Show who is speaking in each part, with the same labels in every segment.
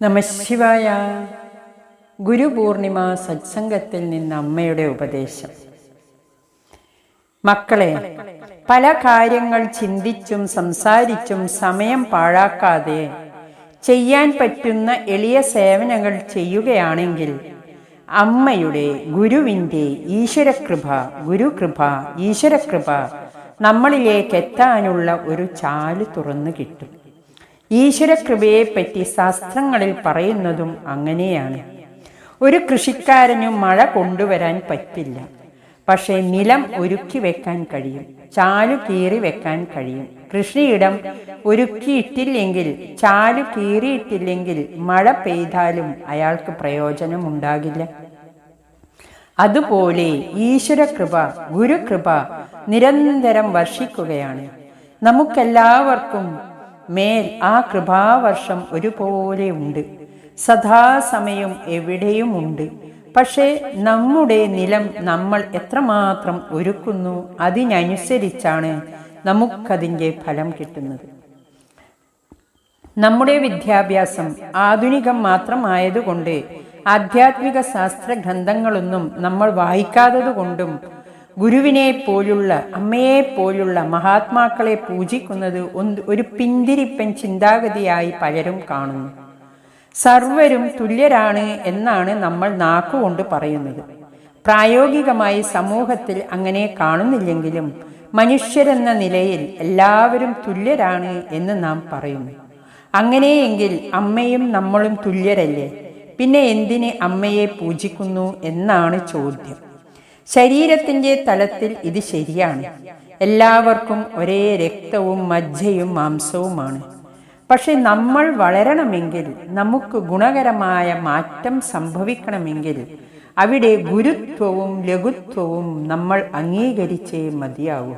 Speaker 1: നമശിവായ ഗുരുപൂർണിമ സത്സംഗത്തിൽ നിന്ന് അമ്മയുടെ ഉപദേശം. മക്കളെ പല കാര്യങ്ങൾ ചിന്തിച്ചും സംസാരിച്ചും സമയം പാഴാക്കാതെ ചെയ്യാൻ പറ്റുന്ന എളിയ സേവനങ്ങൾ ചെയ്യുകയാണെങ്കിൽ അമ്മയുടെ ഗുരുവിന്റെ ഈശ്വരകൃപ ഗുരുകൃപ ഈശ്വരകൃപ നമ്മളിലേക്ക് എത്താനുള്ള ഒരു ചാൽ തുറന്നു കിട്ടും. ഈശ്വരകൃപയെപ്പറ്റി ശാസ്ത്രങ്ങളിൽ പറയുന്നതും അങ്ങനെയാണ്. ഒരു കൃഷിക്കാരന് മഴ കൊണ്ടുവരാൻ പറ്റില്ല. പക്ഷേ നിലം ഒരുക്കി വെക്കാൻ കഴിയും. ചാലു കീറി വെക്കാൻ കഴിയും. കൃഷിയിടം ഒരുക്കിയിട്ടില്ലെങ്കിൽ ചാലു കീറിയിട്ടില്ലെങ്കിൽ മഴ പെയ്താലും അയാൾക്ക് പ്രയോജനം ഉണ്ടാകില്ല അതുപോലെ ഈശ്വരകൃപ ഗുരുകൃപ നിരന്തരം വർഷിക്കുകയാണ്. നമുക്കെല്ലാവർക്കും മേൽ ആ കൃപാവർഷം ഒരുപോലെ ഉണ്ട് സദാസമയം എവിടെയുമുണ്ട്. പക്ഷേ നമ്മുടെ നിലം നമ്മൾ എത്രമാത്രം ഒരുക്കുന്നു അതിനനുസരിച്ചാണ് നമുക്കതിന്റെ ഫലം കിട്ടുന്നത്. നമ്മുടെ വിദ്യാഭ്യാസം ആധുനികം മാത്രമായതുകൊണ്ട് ആധ്യാത്മിക ശാസ്ത്ര ഗ്രന്ഥങ്ങളൊന്നും നമ്മൾ വായിക്കാത്തതുകൊണ്ടും ഗുരുവിനെ പോലുള്ള അമ്മയെ പോലുള്ള മഹാത്മാക്കളെ പൂജിക്കുന്നത് ഒരു പിന്തിരിപ്പൻ ചിന്താഗതിയായി പലരും കാണുന്നു. സർവരും തുല്യരാണ് എന്നാണ് നമ്മൾ നാക്കുകൊണ്ട് പറയുന്നത്. പ്രായോഗികമായി സമൂഹത്തിൽ അങ്ങനെ കാണുന്നില്ലെങ്കിലും മനുഷ്യരെന്ന നിലയിൽ എല്ലാവരും തുല്യരാണ് എന്ന് നാം പറയുന്നു. അങ്ങനെയെങ്കിൽ അമ്മയും നമ്മളും തുല്യരല്ലേ? പിന്നെ എന്തിന് അമ്മയെ പൂജിക്കുന്നു എന്നാണ് ചോദ്യം. ശരീരത്തിന്റെ തലത്തിൽ ഇത് ശരിയാണ്. എല്ലാവർക്കും ഒരേ രക്തവും മജ്ജയും മാംസവുമാണ്. പക്ഷെ നമ്മൾ വളരണമെങ്കിൽ നമുക്ക് ഗുണകരമായ മാറ്റം സംഭവിക്കണമെങ്കിൽ അവിടെ ഗുരുത്വവും ലഘുത്വവും നമ്മൾ അംഗീകരിച്ചേ മതിയാവൂ.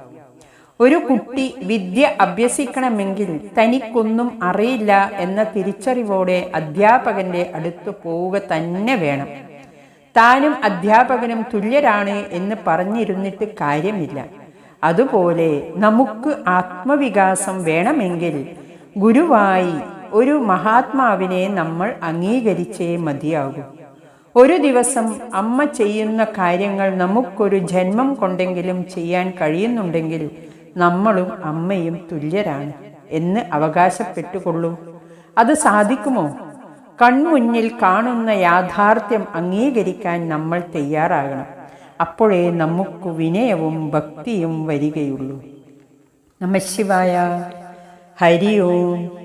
Speaker 1: ഒരു കുട്ടി വിദ്യ അഭ്യസിക്കണമെങ്കിൽ തനിക്കൊന്നും അറിയില്ല എന്ന തിരിച്ചറിവോടെ അധ്യാപകന്റെ അടുത്ത് പോവുക തന്നെ വേണം. താനും അധ്യാപകനും തുല്യരാണ് എന്ന് പറഞ്ഞിരുന്നിട്ട് കാര്യമില്ല. അതുപോലെ നമുക്ക് ആത്മവികാസം വേണമെങ്കിൽ ഗുരുവായി ഒരു മഹാത്മാവിനെ നമ്മൾ അംഗീകരിച്ചേ മതിയാകൂ. ഒരു ദിവസം അമ്മ ചെയ്യുന്ന കാര്യങ്ങൾ നമുക്കൊരു ജന്മം കൊണ്ടെങ്കിലും ചെയ്യാൻ കഴിയുന്നുണ്ടെങ്കിൽ നമ്മളും അമ്മയും തുല്യരാണ് എന്ന് അവകാശപ്പെട്ടുകൊള്ളൂ. അത് സാധിക്കുമോ? കൺമുന്നിൽ കാണുന്ന യാഥാർത്ഥ്യം അംഗീകരിക്കാൻ നമ്മൾ തയ്യാറാകണം. അപ്പോഴേ നമുക്ക് വിനയവും ഭക്തിയും വരികയുള്ളൂ. നമശിവായ ഹരി ഓം.